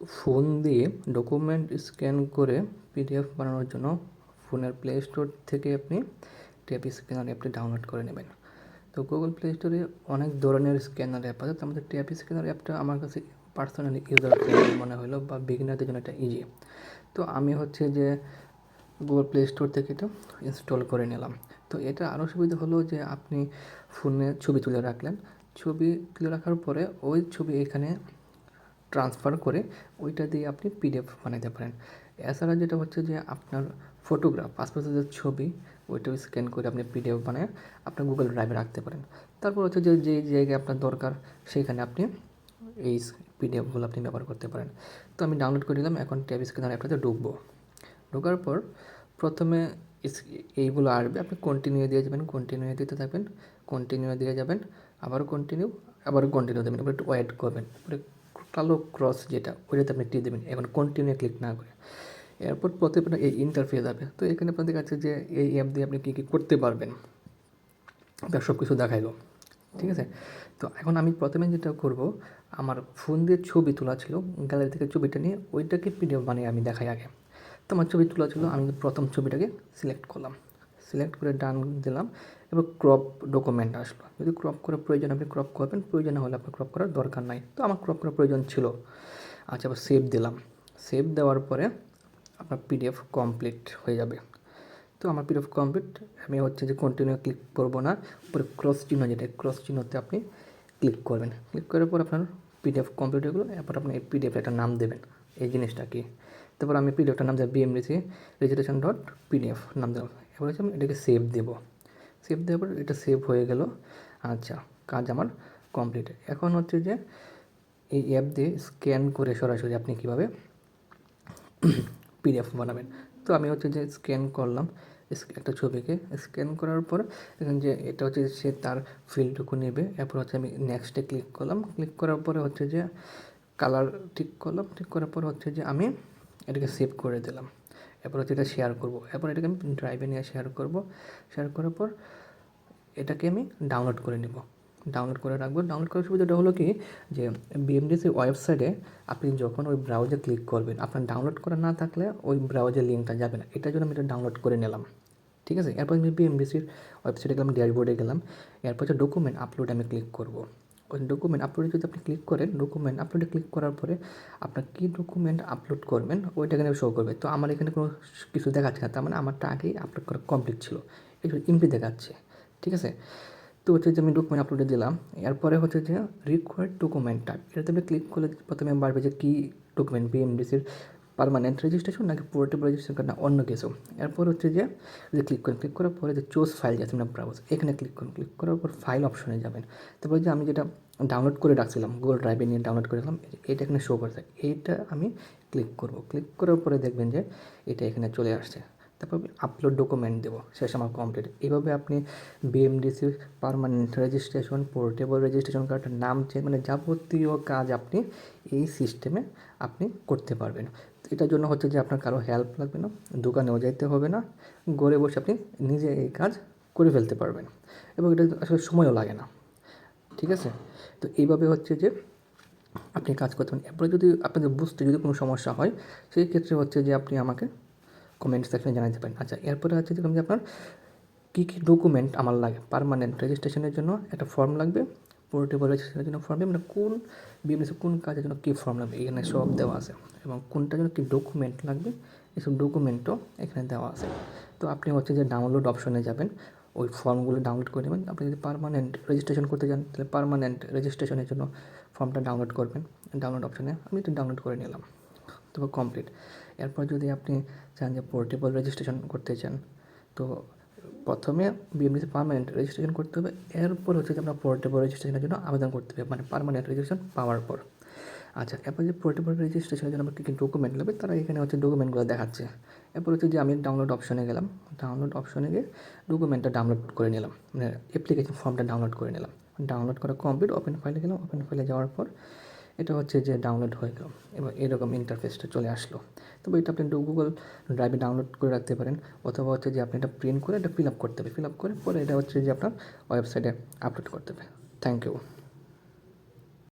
Phone দিয়ে document scan করে PDF বানানোর জন্য ফোনের প্লে স্টোর থেকে আপনি ট্যাপ স্ক্যানার অ্যাপটি ডাউনলোড করে নেবেন। তো গুগল প্লে স্টোরে অনেক ধরনের স্ক্যানার অ্যাপ আছে। তার মধ্যে ট্যাপ স্ক্যানার অ্যাপটা আমার কাছে পার্সোনালি ইউজার মনে হলো বা বিগিনারদের জন্য এটা ইজি তো আমি হচ্ছে যে গুগল প্লে স্টোর থেকে এটা ইনস্টল করে নিলাম। তো এটা আরও সুবিধা হলো যে আপনি ফোনে ছবি তুলে রাখলেন। ছবি তুলে রাখার পরে ওই ছবি এখানে ট্রান্সফার করে ওইটা দিয়ে আপনি পিডিএফ বানাতে পারেন। এছাড়া যেটা হচ্ছে যে আপনার ফটোগ্রাফ পাসপোর্ট সাইজের ছবি, ওইটাও স্ক্যান করে আপনি পিডিএফ বানায় আপনার গুগল ড্রাইভে রাখতে পারেন। তারপর হচ্ছে যে যেই জায়গায় আপনার দরকার সেইখানে আপনি এই পিডিএফগুলো আপনি ব্যবহার করতে পারেন। তো আমি ডাউনলোড করে নিলাম, এখন ট্যাব স্ক্যানার অ্যাপটাতে ঢুকবো। ঢোকার পর প্রথমে এইগুলো আসবে, আপনি কন্টিনিউ দিয়ে যাবেন কন্টিনিউ দিতে থাকবেন কন্টিনিউ দিয়ে যাবেন, আবার কন্টিনিউ আবার কন্টিনিউ দেবেন একটু ওয়েট করবেন। কালো ক্রস যেটা, ওইটাতে আপনি টিপ দেবেন। এখন কন্টিনিউ ক্লিক না করে। এরপর প্রতিবার এই ইন্টারফেস যাবে তো এখানে আপনাদের কাছে যে এই অ্যাপ দিয়ে আপনি কী কী করতে পারবেন আপনার সব কিছু দেখাইলো ঠিক আছে? তো এখন আমি প্রথমে যেটা করব, আমার ফোন দিয়ে ছবি তোলা ছিল গ্যালারি থেকে ছবিটা নিয়ে, ওইটাকে পিডিএফ বানিয়ে আমি দেখাই আগে। তো আমার ছবি তোলা ছিল, আমি প্রথম ছবিটাকে সিলেক্ট করলাম। সিলেক্ট করে ডান দিলাম। এবার ক্রপ ডকুমেন্ট আসলো। যদি ক্রপ করার প্রয়োজন আপনি ক্রপ করবেন, প্রয়োজন হলে আপনার ক্রপ করার দরকার নাই। তো আমার ক্রপ করার প্রয়োজন ছিল। আচ্ছা আবার সেভ দিলাম। সেভ দেওয়ার পরে আপনার পিডিএফ কমপ্লিট হয়ে যাবে। তো আমার পিডিএফ কমপ্লিট আমি হচ্ছে যে কন্টিনিউ ক্লিক করব না। উপরে ক্রস চিহ্ন যেটা ক্রস চিহ্নতে আপনি ক্লিক করবেন। ক্লিক করার পর আপনার পিডিএফ কমপ্লিট হয়ে গেলো। এরপর আপনি এই পিডিএফ একটা নাম দেবেন, এই জিনিসটা কি? তারপর আমি পিডিএফটার নাম দেবো বিএমডিসি রেজিস্ট্রেশন ডট পিডিএফ নাম দিলাম। এবার হচ্ছে আমি এটাকে সেভ দেবো। সেভ দেওয়ার পর এটা সেভ হয়ে গেল। আচ্ছা কাজ আমার কমপ্লিট এখন হচ্ছে যে এই অ্যাপ দিয়ে স্ক্যান করে সরাসরি আপনি কীভাবে পিডিএফ বানাবেন। তো আমি হচ্ছে যে স্ক্যান করলাম একটা ছবিকে স্ক্যান করার পর এখানে যে এটা হচ্ছে সে তার ফিল্ডটুকু নেবে। এরপর হচ্ছে আমি নেক্সটে ক্লিক করলাম। ক্লিক করার পরে হচ্ছে যে কালার ঠিক করলাম। ঠিক করার পর হচ্ছে যে আমি এটাকে সেভ করে দিলাম। এরপর হচ্ছে এটা শেয়ার করব। এরপর এটাকে আমি ড্রাইভে নিয়ে শেয়ার করব। শেয়ার করার পর এটাকে আমি ডাউনলোড করে নেব। ডাউনলোড করে রাখব। ডাউনলোড করার সুবিধাটা হলো কি? যে বিএমডিসির ওয়েবসাইটে আপনি যখন ওই ব্রাউজে ক্লিক করবেন, আপনার ডাউনলোড করা না থাকলে ওই ব্রাউজের লিঙ্কটা যাবে না। এটার জন্য আমি এটা ডাউনলোড করে নিলাম। ঠিক আছে? এরপর আমি বিএমডিসির ওয়েবসাইটে গেলাম ড্যাশবোর্ডে গেলাম। এরপর হচ্ছে ডকুমেন্ট আপলোড আমি ক্লিক করব। ডকুমেন্ট আপলোডে যদি আপনি ক্লিক করেন ডকুমেন্ট আপলোডে ক্লিক করার পরে আপনার কী ডকুমেন্ট আপলোড করবেন, ওইটা এখানে শো করবে। তো আমার এখানে কোনো কিছু দেখাচ্ছে না, তার মানে আমারটা আগেই আপলোড করা কমপ্লিট ছিল। একটু ইমপি দেখাচ্ছে, ঠিক আছে? তো হচ্ছে যে আমি ডকুমেন্ট আপলোডে দিলাম, এরপরে হচ্ছে যে রিকোয়ার্ড ডকুমেন্ট টাইপ এটাতে আপনি ক্লিক করলে প্রথমে বাড়বে যে কী ডকুমেন্ট বিএমডিসির পারমানেন্ট রেজিস্ট্রেশন নাকি পোর্টেবল রেজিস্ট্রেশন না, অন্য কিছু। এরপর হচ্ছে যে যে ক্লিক করেন ক্লিক করার পরে যে চোজ ফাইল যাচ্ছে না ব্রাউজ এখানে ক্লিক করুন। ক্লিক করার পর ফাইল অপশনে যাবেন। তারপরে যে আমি যেটা ডাউনলোড করে রাখছিলাম গুগল ড্রাইভে নিয়ে ডাউনলোড করে রাখলাম, এটা এখানে শো করছে। এইটা আমি ক্লিক করব। ক্লিক করার পরে দেখবেন যে, এটা এখানে চলে আসছে। তারপর আপলোড ডকুমেন্ট দেবো, শেষ আমার কমপ্লিট এইভাবে আপনি বিএমডিসির পারমানেন্ট রেজিস্ট্রেশন পোর্টেবল রেজিস্ট্রেশন কার্ডের নাম চেঞ্জ মানে যাবতীয় কাজ আপনি এই সিস্টেমে আপনি করতে পারবেন। এটার জন্য হচ্ছে যে আপনার কারও হেল্প লাগবে না, দোকানেও যাইতে হবে না, ঘরে বসে আপনি নিজে এই কাজ করে ফেলতে পারবেন এবং এটা আসলে সময়ও লাগে না, ঠিক আছে? তো এইভাবে হচ্ছে যে আপনি কাজ করতে পারেন। এরপরে যদি আপনাদের বুঝতে যদি কোনো সমস্যা হয়, সেই ক্ষেত্রে হচ্ছে যে আপনি আমাকে কমেন্ট সেকশনে জানাতে পারেন। আচ্ছা এরপরে হচ্ছে যে আপনার কী কী ডকুমেন্ট আমার লাগে? পারমানেন্ট রেজিস্ট্রেশনের জন্য একটা ফর্ম লাগবে পোর্টেবল রেজিস্ট্রেশনের জন্য ফর্ম মানে কোন বিএমএসে কোন কাজের জন্য কী ফর্ম লাগবে? এখানে সব দেওয়া আছে। এবং কোনটার জন্য কী ডকুমেন্ট লাগবে? এসব ডকুমেন্টও এখানে দেওয়া আছে। তো আপনি হচ্ছে যে ডাউনলোড অপশনে যাবেন। ওই ফর্মগুলো ডাউনলোড করে নেবেন। আপনি যদি পারমানেন্ট রেজিস্ট্রেশন করতে চান তাহলে পারমানেন্ট রেজিস্ট্রেশনের জন্য ফর্মটা ডাউনলোড করবেন। ডাউনলোড অপশনে আমি এটা ডাউনলোড করে নিলাম। তবে কমপ্লিট এরপর যদি আপনি চান যে পোর্টেবল রেজিস্ট্রেশন করতে চান, তো প্রথমে বিএমডিসি পারমানেন্ট রেজিস্ট্রেশন করতে হবে। এরপর হচ্ছে যে আপনার পোর্টেবল রেজিস্ট্রেশনের জন্য আবেদন করতে হবে মানে পারমানেন্ট রেজিস্ট্রেশন পাওয়ার পর। আচ্ছা এরপর যে পোর্টেবল রেজিস্ট্রেশনের জন্য আমার কী কী ডকুমেন্ট লাগবে, তারা এখানে হচ্ছে ডকুমেন্টগুলো দেখাচ্ছে। এরপর হচ্ছে যে আমি ডাউনলোড অপশনে গেলাম। ডাউনলোড অপশনে গিয়ে ডকুমেন্টটা ডাউনলোড করে নিলাম। মানে অ্যাপ্লিকেশন ফর্মটা ডাউনলোড করে নিলাম। ডাউনলোড করা কমপ্লিট ওপেন ফাইলে গেলাম। ওপেন ফাইলে যাওয়ার পর এটা হচ্ছে যে ডাউনলোড হয়ে গেল এবং এরকম ইন্টারফেসটা চলে আসলো। তবে এটা আপনি গুগল ড্রাইভে ডাউনলোড করে রাখতে পারেন অথবা হচ্ছে যে আপনি এটা প্রিন্ট করে এটা ফিল আপ করতে হবে। ফিল আপ করে পরে এটা হচ্ছে যে আপনার ওয়েবসাইটে আপলোড করতে হবে। Thank you